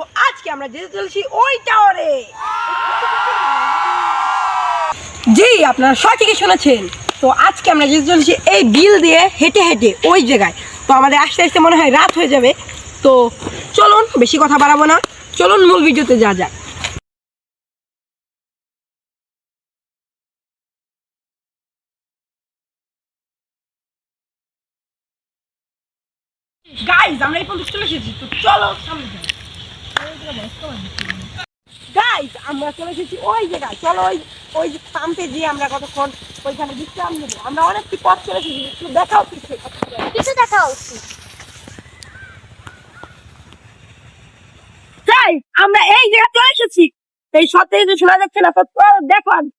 তো আজকে আমরা যেতে চলেছি ওই টাওয়ারে জি, আপনারা সঠিকই শুনেছেন। তো আজকে আমরা যেতে চলেছি এই বিল দিয়ে হেঁটে হেঁটে ওই জায়গায়। তো আমাদের আস্তে আস্তে মনে হয় রাত হয়ে যাবে। তো চলুন, বেশি কথা বাড়াবো না। চলুন, মূল ভিডিওতে যা যাক। আমরা এই পর্যন্ত চলে এসেছি। তো চলো, সামনে গাইজ আমরা চলে এসেছি ওই জায়গায়। চলো ওই ওই পাম্পে গিয়ে আমরা কতক্ষণ ওইখানে বিশ্রাম নেব। আমরা অনেকটি পথ চলে এসেছি একটু দেখাও কিছু। দেখা উচিত তাই আমরা এই জায়গায় চলে এসেছি। এই সত্যি যে শোনা যাচ্ছে না তো চলো দেখো আগে।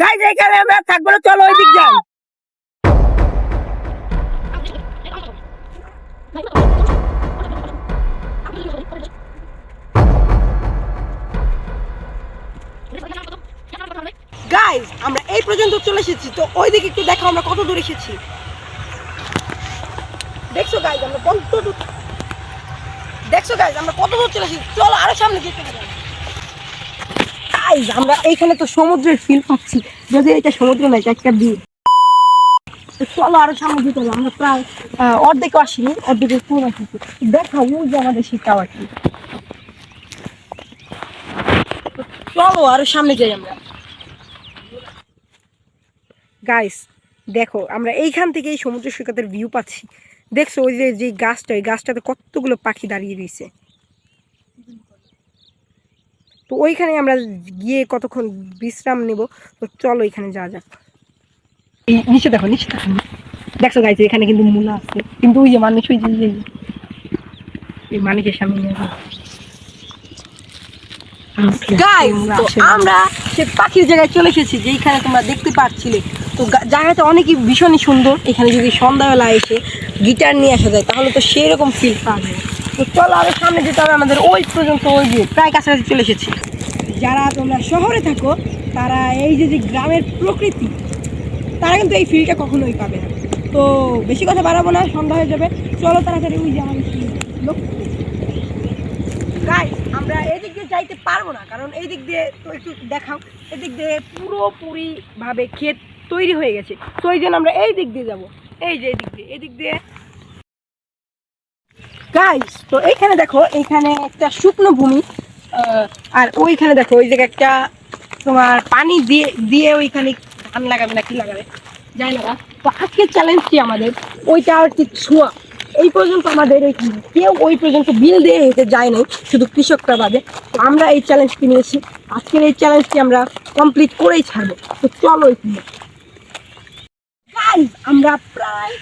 Guys, এখানে আমরা থাকব চলো ওই দিক যাই। গাইজ আমরা এই পর্যন্ত চলে এসেছি, তো ওই দিকে একটু দেখো আমরা কত দূর এসেছি। দেখছ গাইজ আমরা কত দূর দেখছ গাইজ আমরা কত দূর চলে এসেছি। চলো আরও সামনে যেতে হবে। আমরা এইখানে তো সমুদ্রের ফিল পাচ্ছি। যদি এটা সমুদ্র না, এটা একটা তো চলো আরও সামনে যেতে হবে। আমরা প্রায় অর্ধেক আসিনি অর্ধেকের পুরো আসিনি। দেখা ওই যে আমাদের সেই টাওয়ারটি চলো আরও সামনে যাই আমরা। গাইস দেখো আমরা এইখান থেকে এই সমুদ্র সৈকতের ভিউ পাচ্ছি। দেখছ ওই যে যে গাছটা ওই গাছটাতে কতগুলো পাখি দাঁড়িয়ে রয়েছে? তো ওইখানে আমরা গিয়ে কতক্ষণ বিশ্রাম নেব? তো চলো এখানে যা যাক। নিচে দেখো নিচে দেখো। দেখছ গাইছে এখানে কিন্তু মূলা আছে। কিন্তু ওই যে মানুষ ওই যে এই মানুষের সামনে নিয়ে আমরা সে পাখির জায়গায় চলে এসেছি যেখানে তোমরা দেখতে পাচ্ছিলে তো জায়গাটা অনেকই ভীষণই সুন্দর। এখানে যদি সন্ধ্যাবেলা এসে গিটার নিয়ে আসা যায়, তাহলে তো সেই রকম ফিল পাওয়া যাবে তো চলো আরও সামনে যেতে হবে আমাদের ওই পর্যন্ত, ওই যে প্রায় কাছাকাছি চলে এসেছি। যারা তোমরা শহরে থাকো, তারা এই যে যে গ্রামের প্রকৃতি, তারা কিন্তু এই ফিলটা কখনোই পাবে না। তো বেশি কথা বাড়াবো না, সন্ধ্যা হয়ে যাবে। চলো তাড়াতাড়ি ওই যে আমাদের গাইস আমরা এদিক দিয়ে যাইতে পারব না, কারণ এই দিক দিয়ে তো একটু দেখাও। এদিক দিয়ে পুরোপুরি ভাবে ক্ষেত তৈরি হয়ে গেছে। তো এই জন্য আমরা এই দিক দিয়ে যাব। এই যে এদিক দিয়ে এদিক দিয়ে। গাইস তো এইখানে দেখো, এইখানে একটা শুকনো ভূমি আর ওইখানে দেখো, ওই জায়গায় একটা তোমার পানি দিয়ে দিয়ে ওইখানে ধান লাগাবে না কি লাগাবে, যাই না তো আজকের চ্যালেঞ্জটি আমাদের? ওইটা আর কি ছোঁয়া। এই পর্যন্ত আমাদের এই কেউ ওই পর্যন্ত বিল দিয়ে হেঁটে যায় নাই শুধু কৃষকরা বাদে। তো আমরা এই চ্যালেঞ্জটি নিয়েছি। আজকের এই চ্যালেঞ্জটি আমরা কমপ্লিট করেই ছাড়বো। তো চলো এখানে। গাইজ আমরা প্রায়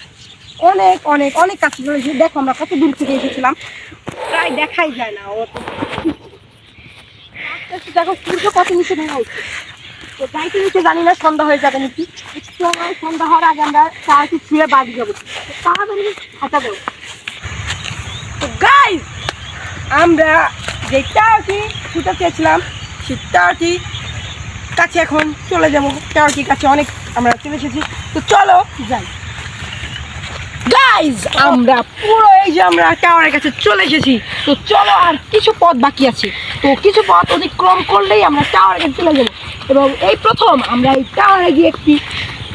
অনেক অনেক অনেক কাছে চলে এসেছি দেখো, আমরা কত দূর থেকে এসেছিলাম। প্রায় দেখাই যায় না আস্তে দেখো, সূর্য কত নিচে দেখা উচিত তো যাইতে নিচে জানি না, সন্ধ্যা হয়ে যাবে নাকি। একটু সময় সন্ধ্যা হওয়ার আগে আমরা চারটি ছুঁয়ে বাড়ি যাব। তাড়াতাড়ি হাঁটা দেবো তো গাইজ আমরা যে টাওয়ারটি ছুটে চেয়েছিলাম সেই টাওয়ারটি কাছে এখন চলে যাব। টাওয়ারটির কাছে অনেক আমরা চলে এসেছি। তো চলো, যাই। গাইজ আমরা পুরো এই যে আমরা টাওয়ারের কাছে চলে এসেছি। তো চলো, আর কিছু পথ বাকি আছে। তো কিছু পথ অতিক্রম করলেই আমরা টাওয়ারের কাছে চলে যাব। এবং এই প্রথম আমরা এই টাওয়ারে গিয়ে একটি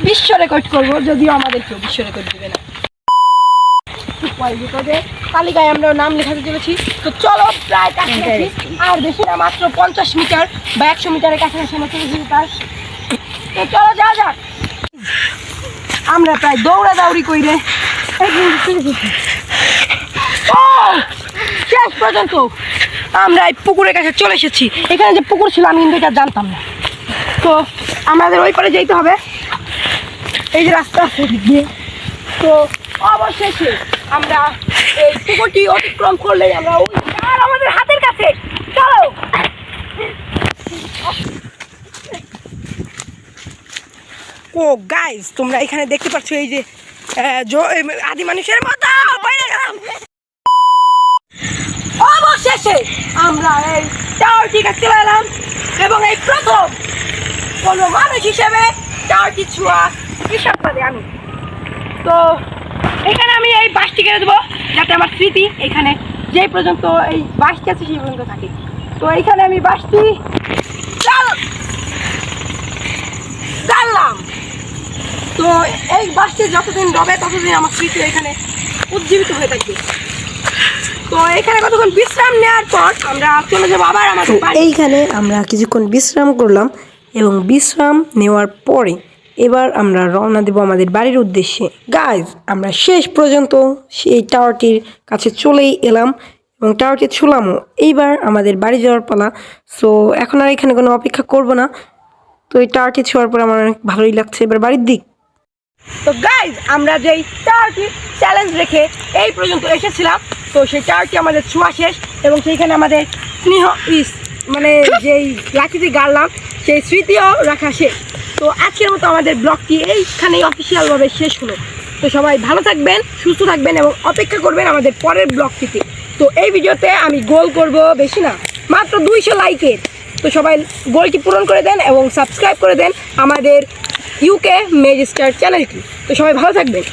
বিশ্ব রেকর্ড করব, যদিও আমাদের কেউ বিশ্ব রেকর্ড দিবে না। তালিকায় আমরা নাম লেখাতে চলেছি। তো চলো প্রায় কাছাকাছি। আর বেশি না মাত্র পঞ্চাশ মিটার বা একশো মিটারের কাছাকাছি আমরা চলে এসেছি তার তো চলো যা যাক। আমরা প্রায় দৌড়া দৌড়ি কইরে ও শেষ পর্যন্ত আমরা এই পুকুরের কাছে চলে এসেছি। এখানে যে পুকুর ছিল আমি কিন্তু এটা জানতাম না। তো আমাদের ওই পারে যেতে হবে। এই যে রাস্তা আছে দিয়ে। তো অবশেষে আমরা এই পুকুরটি অতিক্রম করলে আমরা ওই আর আমাদের হাতের কাছে। চলো। ও গাইস তোমরা এখানে দেখতে পাচ্ছ এই যে আদি মানুষের মতো। অবশেষে আমরা এই টাওয়ারটি চলে এলাম এবং এই প্রথম কোনো মানুষ হিসেবে টাওয়ারটি ছোঁয়া কৃষক বাদে আমি। তো বাসটি কেটে দেবো যাতে আমার স্মৃতি এখানে যেই পর্যন্ত এই বাসটি আছে সেই পর্যন্ত থাকে। তো এইখানে আমি বাসটি চাল চাললাম। তো এই বাসটি যতদিন রবে ততদিন আমার স্মৃতি এখানে উজ্জীবিত হয়ে থাকবে। তো এখানে কতক্ষণ বিশ্রাম নেওয়ার পর আমরা চলে যাব আবার আমাদের। এইখানে আমরা কিছুক্ষণ বিশ্রাম করলাম এবং বিশ্রাম নেওয়ার পরে এবার আমরা রওনা দেব আমাদের বাড়ির উদ্দেশ্যে। গাইজ আমরা শেষ পর্যন্ত সেই টাওয়ারটির কাছে চলেই এলাম এবং টাওয়ারটি ছুলামও। এইবার আমাদের বাড়ি যাওয়ার পালা। সো এখন আর এখানে কোনো অপেক্ষা করব না। তো এই টাওয়ারটি ছোঁয়ার পর আমার অনেক ভালোই লাগছে। এবার বাড়ির দিক। তো গাইজ আমরা যেই টাওয়ারটি চ্যালেঞ্জ রেখে এই পর্যন্ত এসেছিলাম। তো সেই টাওয়ারটি আমাদের ছোঁয়া শেষ এবং সেইখানে আমাদের স্নেহ মানে যেই লাঠিতে গাড়লাম, সেই স্মৃতিও রাখা শেষ। তো আজকের মতো আমাদের ব্লগটি এইখানেই অফিসিয়ালভাবে শেষ হলো। তো সবাই ভালো থাকবেন, সুস্থ থাকবেন এবং অপেক্ষা করবেন আমাদের পরের ব্লগটিতে। তো এই ভিডিওতে আমি গোল করব বেশি না, মাত্র দুইশো লাইকের তো সবাই গোলটি পূরণ করে দেন এবং সাবস্ক্রাইব করে দেন আমাদের ইউকে মেজিস্টার চ্যানেলটি তো সবাই ভালো থাকবেন।